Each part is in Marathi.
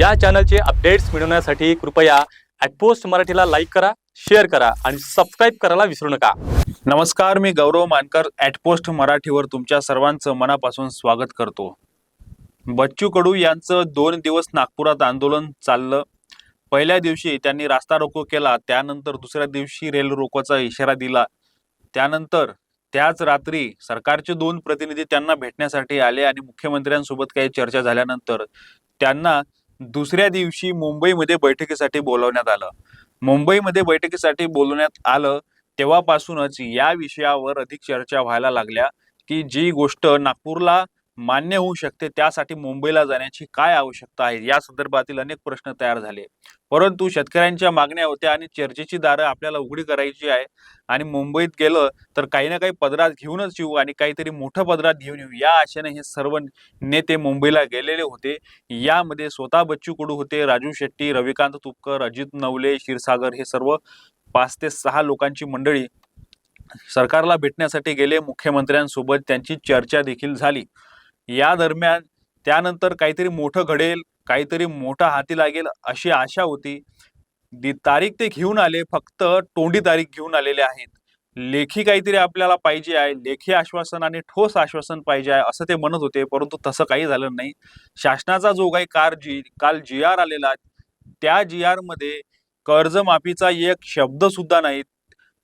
या चॅनलचे अपडेट्स मिळवण्यासाठी कृपया ॲटपोस्ट मराठीला लाईक करा शेअर करा आणि सबस्क्राईब करायला विसरू नका. नमस्कार मी गौरव मानकर ॲटपोस्ट मराठीवर तुमच्या सर्वांचं मनापासून स्वागत करतो. बच्चू कडू यांचं दोन दिवस नागपुरात आंदोलन चाललं. पहिल्या दिवशी त्यांनी रास्ता रोको केला त्यानंतर दुसऱ्या दिवशी रेल रोकोचा इशारा दिला. त्यानंतर त्याच रात्री सरकारचे दोन प्रतिनिधी त्यांना भेटण्यासाठी आले आणि मुख्यमंत्र्यांसोबत काही चर्चा झाल्यानंतर त्यांना दुसऱ्या दिवशी मुंबईमध्ये बैठकीसाठी बोलवण्यात आलं. मुंबईमध्ये बैठकीसाठी बोलवण्यात आलं तेव्हापासूनच या विषयावर अधिक चर्चा व्हायला लागल्या की जी गोष्ट नागपूरला मान्य होऊ शकते त्यासाठी मुंबईला जाण्याची काय आवश्यकता आहे? या संदर्भातील अनेक प्रश्न तयार झाले. परंतु शेतकऱ्यांच्या मागण्या होत्या आणि चर्चेची दारं आपल्याला उघडी करायची आहे आणि मुंबईत गेलं तर काही ना काही पदरात घेऊनच येऊ आणि काहीतरी मोठं पदरात घेऊन येऊ. या आशेने हे सर्व नेते मुंबईला गेलेले होते. यामध्ये स्वतः बच्चू कडू होते राजू शेट्टी रविकांत तुपकर अजित नवले क्षीरसागर हे सर्व पाच ते सहा लोकांची मंडळी सरकारला भेटण्यासाठी गेले. मुख्यमंत्र्यांसोबत त्यांची चर्चा देखील झाली. या दरम्यान त्यानंतर काहीतरी मोठं घडेल काहीतरी मोठा हाती लागेल अशी आशा होती. दी तारीख ते घेऊन आले फक्त तोंडी तारीख घेऊन आलेले आहेत. लेखी काहीतरी आपल्याला पाहिजे आहे लेखी आश्वासन आणि ठोस आश्वासन पाहिजे आहे असं ते म्हणत होते परंतु तसं काही झालं नाही. शासनाचा जो काही कार जी काल जी आर आलेला त्या जी आरमध्ये कर्जमाफीचा एक शब्द सुद्धा नाही.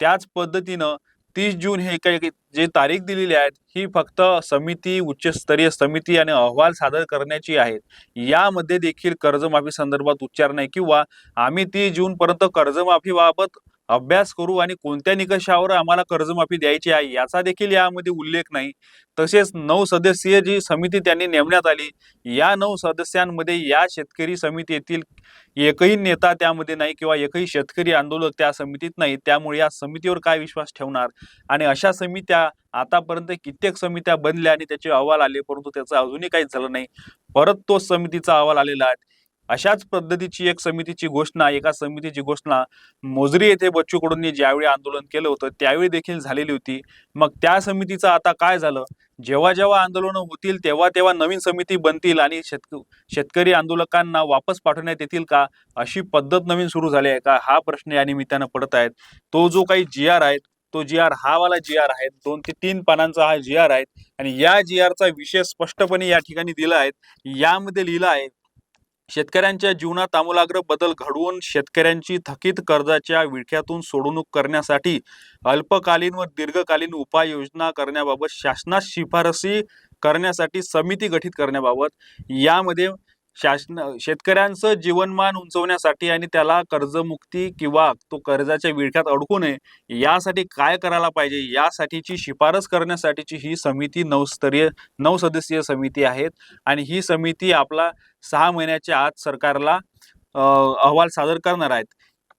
त्याच पद्धतीनं तीस जून हे काही जे तारीख दिलेली आहेत ही फक्त समिती उच्चस्तरीय समिती आणि अहवाल सादर करण्याची आहेत यामध्ये देखील कर्जमाफी संदर्भात उच्चार नाही किंवा आम्ही तीस जून पर्यंत कर्जमाफीबाबत अभ्यास करू आणि कोणत्या निकषावर आम्हाला कर्जमाफी द्यायची आहे याचा देखील यामध्ये उल्लेख नाही. तसेच नऊ सदस्यीय जी समिती त्यांनी नेमण्यात आली या नऊ सदस्यांमध्ये या शेतकरी समितीतील एकही नेता त्यामध्ये नाही किंवा एकही शेतकरी आंदोलक त्या समितीत नाही. त्यामुळे या समितीवर काय विश्वास ठेवणार? आणि अशा समित्या आतापर्यंत कित्येक समित्या बनल्या आणि त्याचे अहवाल आले परंतु त्याचं अजूनही काही झालं नाही. परत तो समितीचा अहवाल आलेला आहे. अशाच पद्धतीची एक समितीची घोषणा एका समितीची घोषणा मोजरी येथे बच्चू कडूंनी ज्यावेळी आंदोलन केलं होतं त्यावेळी देखील झालेली होती. मग त्या समितीचं आता काय झालं? जेव्हा जेव्हा आंदोलनं होतील तेव्हा तेव्हा नवीन समिती बनतील आणि शेतक शेतकरी आंदोलकांना वापस पाठवण्यात येतील का? अशी पद्धत नवीन सुरू झाली आहे का? हा प्रश्न या निमित्तानं पडत आहेत. तो जो काही जी आर आहे तो जी आर हा वाला जी आर आहे दोन ते तीन पानांचा हा जी आर आहे आणि या जी आरचा विषय स्पष्टपणे या ठिकाणी दिला आहे. यामध्ये लिहिलं आहे शेतकऱ्यांच्या जीवनात आमूलाग्र बदल घडवून शेतकऱ्यांची थकीत कर्जाच्या विळख्यातून सोडवणूक करण्यासाठी अल्पकालीन व दीर्घकालीन उपाययोजना करण्याबाबत शासनास शिफारसी करण्यासाठी समिती गठीत करण्याबाबत यामध्ये शासन शेतकऱ्यांचं जीवनमान उंचवण्यासाठी आणि त्याला कर्जमुक्ती किंवा तो कर्जाच्या विळख्यात अडकू नये यासाठी काय करायला पाहिजे? यासाठीची शिफारस करण्यासाठीची ही समिती नवस्तरीय नऊ सदस्यीय समिती आहेत आणि ही समिती आपला सहा महिन्याच्या आत सरकारला अहवाल सादर करणार आहेत.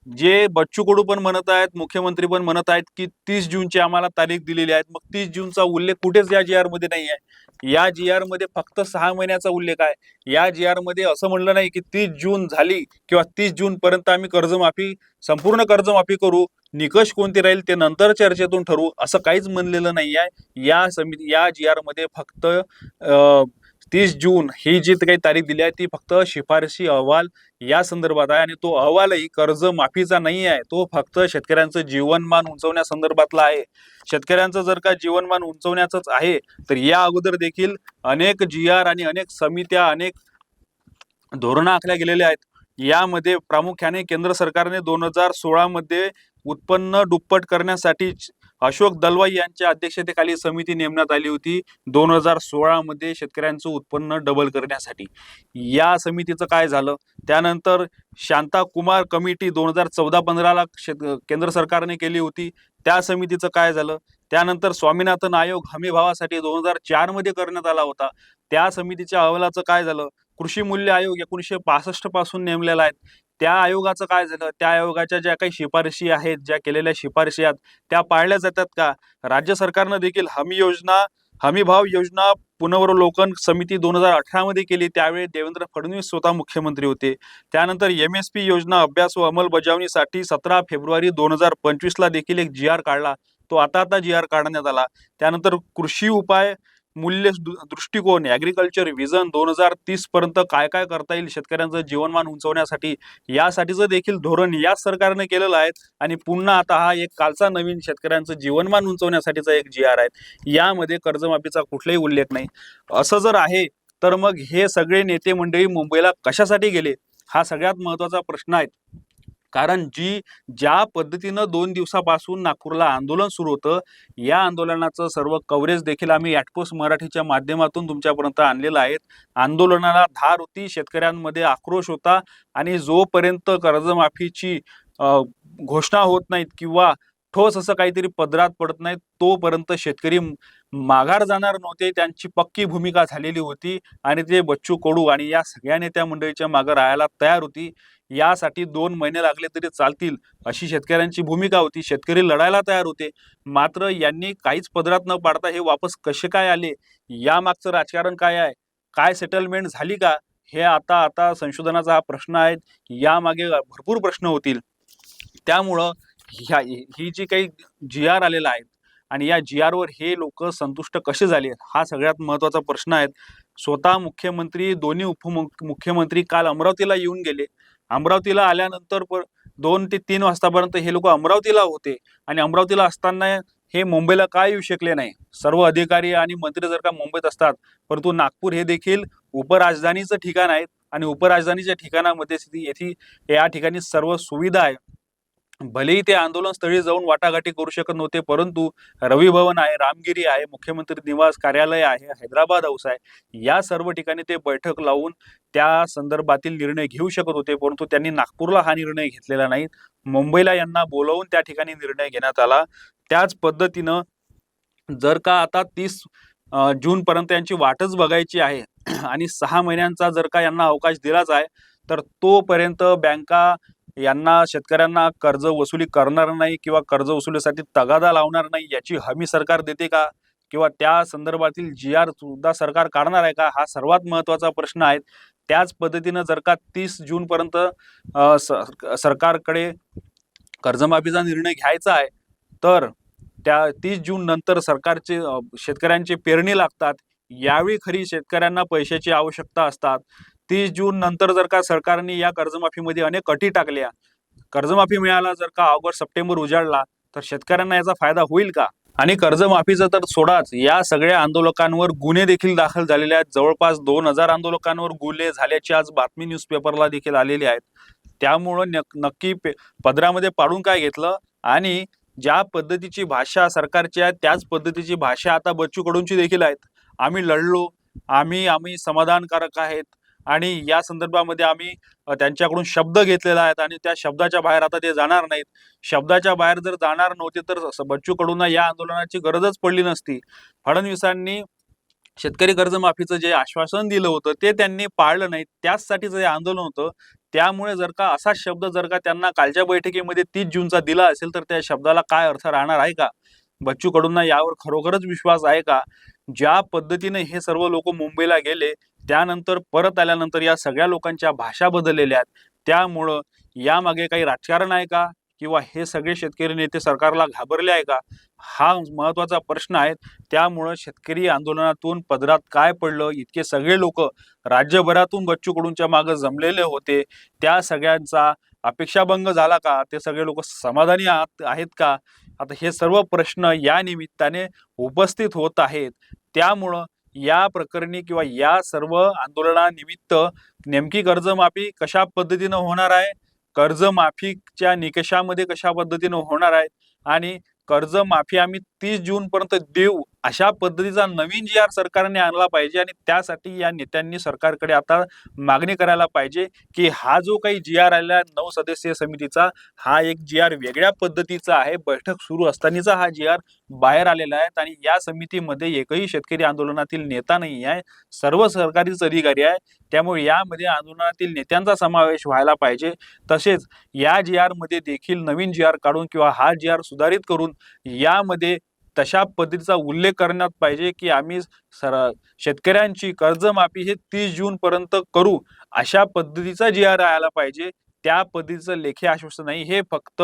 जे बच्चू कडू पण म्हणत आहेत मुख्यमंत्री पण म्हणत आहेत की तीस जूनची आम्हाला तारीख दिलेली आहे. मग तीस जूनचा उल्लेख कुठेच या जी आरमध्ये नाही आहे. या जी आरमध्ये फक्त सहा महिन्याचा उल्लेख आहे. या जी आरमध्ये असं म्हणलं नाही की तीस जून झाली किंवा तीस जून पर्यंत आम्ही कर्जमाफी संपूर्ण कर्जमाफी करू निकष कोणते राहील ते नंतर चर्चेतून ठरवू असं काहीच म्हणलेलं नाही आहे. या समिती या जी आरमध्ये फक्त तीस जून ही जी काही तारीख दिली आहे ती फक्त शिफारशी अहवाल या संदर्भात आहे आणि तो अहवालही कर्ज माफीचा नाही आहे. तो फक्त शेतकऱ्यांचं जीवनमान उंचवण्यासंदर्भातला आहे. शेतकऱ्यांचं जर का जीवनमान उंचवण्याचंच आहे तर या अगोदर देखील अनेक जी आर आणि अनेक समित्या अनेक धोरणं आखल्या गेलेल्या आहेत. यामध्ये प्रामुख्याने केंद्र सरकारने दोन हजार सोळामध्ये उत्पन्न दुप्पट करण्यासाठी अशोक दलवाई यांच्या अध्यक्षतेखाली समिती नेमण्यात आली होती दोन हजार सोळामध्ये शेतकऱ्यांचं उत्पन्न डबल करण्यासाठी. या समितीचं काय झालं? त्यानंतर शांता कुमार कमिटी दोन हजार चौदा पंधराला शेत केंद्र सरकारने केली होती. त्या समितीचं काय झालं? त्यानंतर स्वामीनाथन आयोग हमीभावासाठी दोन हजार चारमध्ये करण्यात आला होता. त्या समितीच्या अहवालाचं काय झालं? कृषी मूल्य आयोग एकोणीसशे पासष्टपासून नेमलेला आहे. त्या आयोगाचं काय झालं? त्या आयोगाच्या ज्या काही शिफारशी आहेत ज्या केलेल्या शिफारशी आहेत त्या पाळल्या जातात का? राज्य सरकारनं देखील हमी योजना हमी भाव योजना पुनर्वलोकन समिती दोन हजार अठरामध्ये केली. त्यावेळी देवेंद्र फडणवीस स्वतः मुख्यमंत्री होते. त्यानंतर एम एस पी योजना अभ्यास व अंमलबजावणीसाठी सतरा फेब्रुवारी दोन हजार पंचवीसला देखील एक जी आर काढला. तो आता आता जी आर काढण्यात आला. त्यानंतर कृषी उपाय मूल्य दृष्टिकोन ॲग्रिकल्चर व्हिजन दोन हजार तीस पर्यंत काय काय करता येईल शेतकऱ्यांचं जीवनमान उंचवण्यासाठी यासाठीचं देखील धोरण या सरकारने केलेलं आहे. आणि पुन्हा आता हा एक कालचा नवीन शेतकऱ्यांचं जीवनमान उंचवण्यासाठीचा एक जी आर आहे. यामध्ये कर्जमाफीचा कुठलाही उल्लेख नाही. असं जर आहे तर मग हे सगळे नेते मंडळी मुंबईला कशासाठी गेले? हा सगळ्यात महत्त्वाचा प्रश्न आहे. कारण जी ज्या पद्धतीनं दोन दिवसापासून नागपूरला आंदोलन सुरू होतं या आंदोलनाचं सर्व कव्हरेज देखील आम्ही ॲटपोस्ट मराठीच्या माध्यमातून तुमच्यापर्यंत आणलेलं आहे. आंदोलनाला धार होती शेतकऱ्यांमध्ये आक्रोश होता आणि जोपर्यंत कर्जमाफीची घोषणा होत नाहीत किंवा ठोस असं काहीतरी पदरात पडत नाही तोपर्यंत शेतकरी माघार जाणार नव्हते. त्यांची पक्की भूमिका झालेली होती. आणि ते बच्चू कडू आणि या सगळ्या नेत्या मंडळीच्या मागे राहायला तयार होती. यासाठी दोन महिने लागले तरी चालतील अशी शेतकऱ्यांची भूमिका होती. शेतकरी लढायला तयार होते. मात्र यांनी काहीच पदरात न पाडता हे वापस कसे काय आले? यामागचं राजकारण काय आहे? काय सेटलमेंट झाली का? हे आता आता संशोधनाचा हा प्रश्न आहे. यामागे भरपूर प्रश्न होतील. त्यामुळं ह्या ही जी काही जी आर आलेला आहे आणि या जी आरवर हे लोक संतुष्ट कसे झाले हा सगळ्यात महत्त्वाचा प्रश्न आहे. स्वतः मुख्यमंत्री दोन्ही उपमुख्यमंत्री काल अमरावतीला येऊन गेले. अमरावतीला आल्यानंतर दोन ते तीन वाजतापर्यंत हे लोक अमरावतीला होते आणि अमरावतीला असताना हे मुंबईला काय येऊ शकले नाही? सर्व अधिकारी आणि मंत्री जर का मुंबईत असतात परंतु नागपूर हे देखील उपराजधानीचं ठिकाण आहे आणि उपराजधानीच्या ठिकाणामध्ये स्थिती येथे या ठिकाणी सर्व सुविधा आहे. भलेही ते आंदोलन स्थळी जाऊन वाटाघाटी करू शकत नव्हते परंतु रवी भवन आहे रामगिरी आहे मुख्यमंत्री निवास कार्यालय आहे हैदराबाद हाऊस आहे या सर्व ठिकाणी ते बैठक लावून त्या संदर्भातील निर्णय घेऊ शकत होते परंतु त्यांनी नागपूरला हा निर्णय घेतलेला नाही. मुंबईला यांना बोलवून त्या ठिकाणी निर्णय घेण्यात आला. त्याच पद्धतीनं जर का आता तीस जून पर्यंत यांची वाटच बघायची आहे आणि सहा महिन्यांचा जर का यांना अवकाश दिलाच आहे तर तोपर्यंत बँका यांना शेतकऱ्यांना कर्ज वसुली करणार नाही किंवा कर्ज वसुलीसाठी तगादा लावणार नाही याची हमी सरकार देते का? किंवा त्या संदर्भातील जी आर सुद्धा सरकार काढणार आहे का? हा सर्वात महत्त्वाचा प्रश्न आहे. त्याच पद्धतीनं जर का तीस जून पर्यंत स- सरकारकडे कर्जमाफीचा निर्णय घ्यायचा आहे तर त्या तीस जून नंतर सरकारचे शेतकऱ्यांची शेतकऱ्यांचे पेरणी लागतात. यावेळी खरी शेतकऱ्यांना पैशाची आवश्यकता असतात. तीस जून नंतर जर का सरकारने या कर्जमाफीमध्ये अनेक अटी टाकल्या कर्जमाफी मिळाला जर का ऑगस्ट सप्टेंबर उजाडला तर शेतकऱ्यांना याचा फायदा होईल का? आणि कर्जमाफीचं तर सोडाच या सगळ्या आंदोलकांवर गुन्हे देखील दाखल झालेले आहेत. जवळपास दोन हजार आंदोलकांवर गुन्हे झाल्याची आज बातमी न्यूजपेपरला देखील आलेली आहेत. त्यामुळं नक्की पे- पदरामध्ये पाडून काय घेतलं? आणि ज्या पद्धतीची भाषा सरकारची आहे त्याच पद्धतीची भाषा आता बच्चू कडूंची देखील आहेत. आम्ही लढलो आम्ही आम्ही समाधानकारक आहेत. आणि या संदर्भामध्ये आम्ही त्यांच्याकडून शब्द घेतलेला आहेत आणि त्या शब्दाच्या बाहेर आता ते जाणार नाहीत. शब्दाच्या बाहेर जर जाणार नव्हते तर बच्चू कडूंना या आंदोलनाची गरजच पडली नसती. फडणवीसांनी शेतकरी कर्जमाफीचं जे आश्वासन दिलं होतं ते त्यांनी पाळलं नाही. त्याचसाठीचं हे आंदोलन होतं त्यामुळे जर का असा शब्द जर का त्यांना कालच्या बैठकीमध्ये तीस जूनचा दिला असेल तर त्या शब्दाला काय अर्थ राहणार आहे का? बच्चू कडूंना यावर खरोखरच विश्वास आहे का? ज्या पद्धतीने हे सर्व लोक मुंबईला गेले त्यानंतर परत आल्यानंतर या सगळ्या लोकांच्या भाषा बदललेल्या आहेत. त्यामुळं यामागे काही राजकारण आहे का? किंवा हे सगळे शेतकरी नेते सरकारला घाबरले आहे का? हा महत्त्वाचा प्रश्न आहे. त्यामुळं शेतकरी आंदोलनातून पदरात काय पडलं? इतके सगळे लोक राज्यभरातून बच्चू कडूंच्या मागे जमलेले होते. त्या सगळ्यांचा अपेक्षाभंग झाला का? ते सगळे लोक समाधानी आहेत का? आता हे सर्व प्रश्न या निमित्ताने उपस्थित होत आहेत. त्यामुळं या प्रकरणी किंवा या सर्व आंदोलनानिमित्त नेमकी कर्जमाफी कशा पद्धतीनं होणार आहे? कर्जमाफीच्या निकषामध्ये कशा पद्धतीनं होणार आहे? आणि कर्जमाफी आम्ही तीस जूनपर्यंत देऊ अशा पद्धतीचा नवीन जी आर सरकारने आणला पाहिजे आणि त्यासाठी या नेत्यांनी सरकारकडे आता मागणी करायला पाहिजे की हा जो काही जी आर आलेला आहे नऊ सदस्यीय समितीचा हा एक जी आर वेगळ्या पद्धतीचा आहे. बैठक सुरू असतानाचा हा जी आर बाहेर आलेला आहे आणि या समितीमध्ये एकही शेतकरी आंदोलनातील नेता नाही आहे. सर्व सरकारीच अधिकारी आहे. त्यामुळे यामध्ये आंदोलनातील नेत्यांचा समावेश व्हायला पाहिजे. तसेच या जी आरमध्ये देखील नवीन जी आर काढून किंवा हा जी आर सुधारित करून यामध्ये तशा पद्धतीचा उल्लेख करण्यात पाहिजे की आम्ही सर शेतकऱ्यांची कर्जमाफी हे तीस जून पर्यंत करू अशा पद्धतीचा जी आर आला पाहिजे त्या पद्धतीचं लेखी आश्वासन नाही. हे फक्त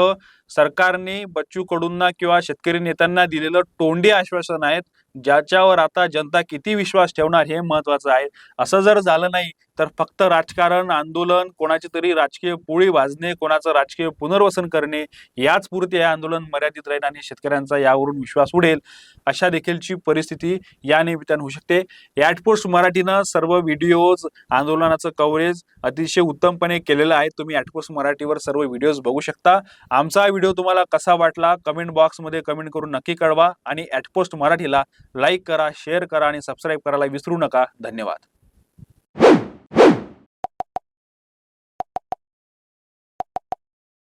सरकारने बच्चू कडूंना किंवा शेतकरी नेत्यांना दिलेलं तोंडी आश्वासन आहेत ज्याच्यावर आता जनता किती विश्वास ठेवणार हे महत्वाचं आहे. असं जर झालं नाही तर फक्त राजकारण आंदोलन कोणाची तरी राजकीय पोळी भाजणे कोणाचं राजकीय पुनर्वसन करणे याच पुरते हे आंदोलन मर्यादित राहील आणि शेतकऱ्यांचा यावरून विश्वास उडेल अशा देखीलची परिस्थिती या निमित्तानं होऊ शकते. ॲटपोस्ट मराठीनं सर्व व्हिडिओज आंदोलनाचं कव्हरेज अतिशय उत्तमपणे केलेलं आहे. तुम्ही ॲटपोस्ट मराठीवर सर्व व्हिडिओज बघू शकता. आमचा व्हिडिओ तुम्हाला कसा वाटला कमेंट बॉक्समध्ये कमेंट करून नक्की कळवा आणि ॲटपोस्ट मराठीला लाईक करा शेअर करा आणि सबस्क्राईब करायला विसरू नका. धन्यवाद.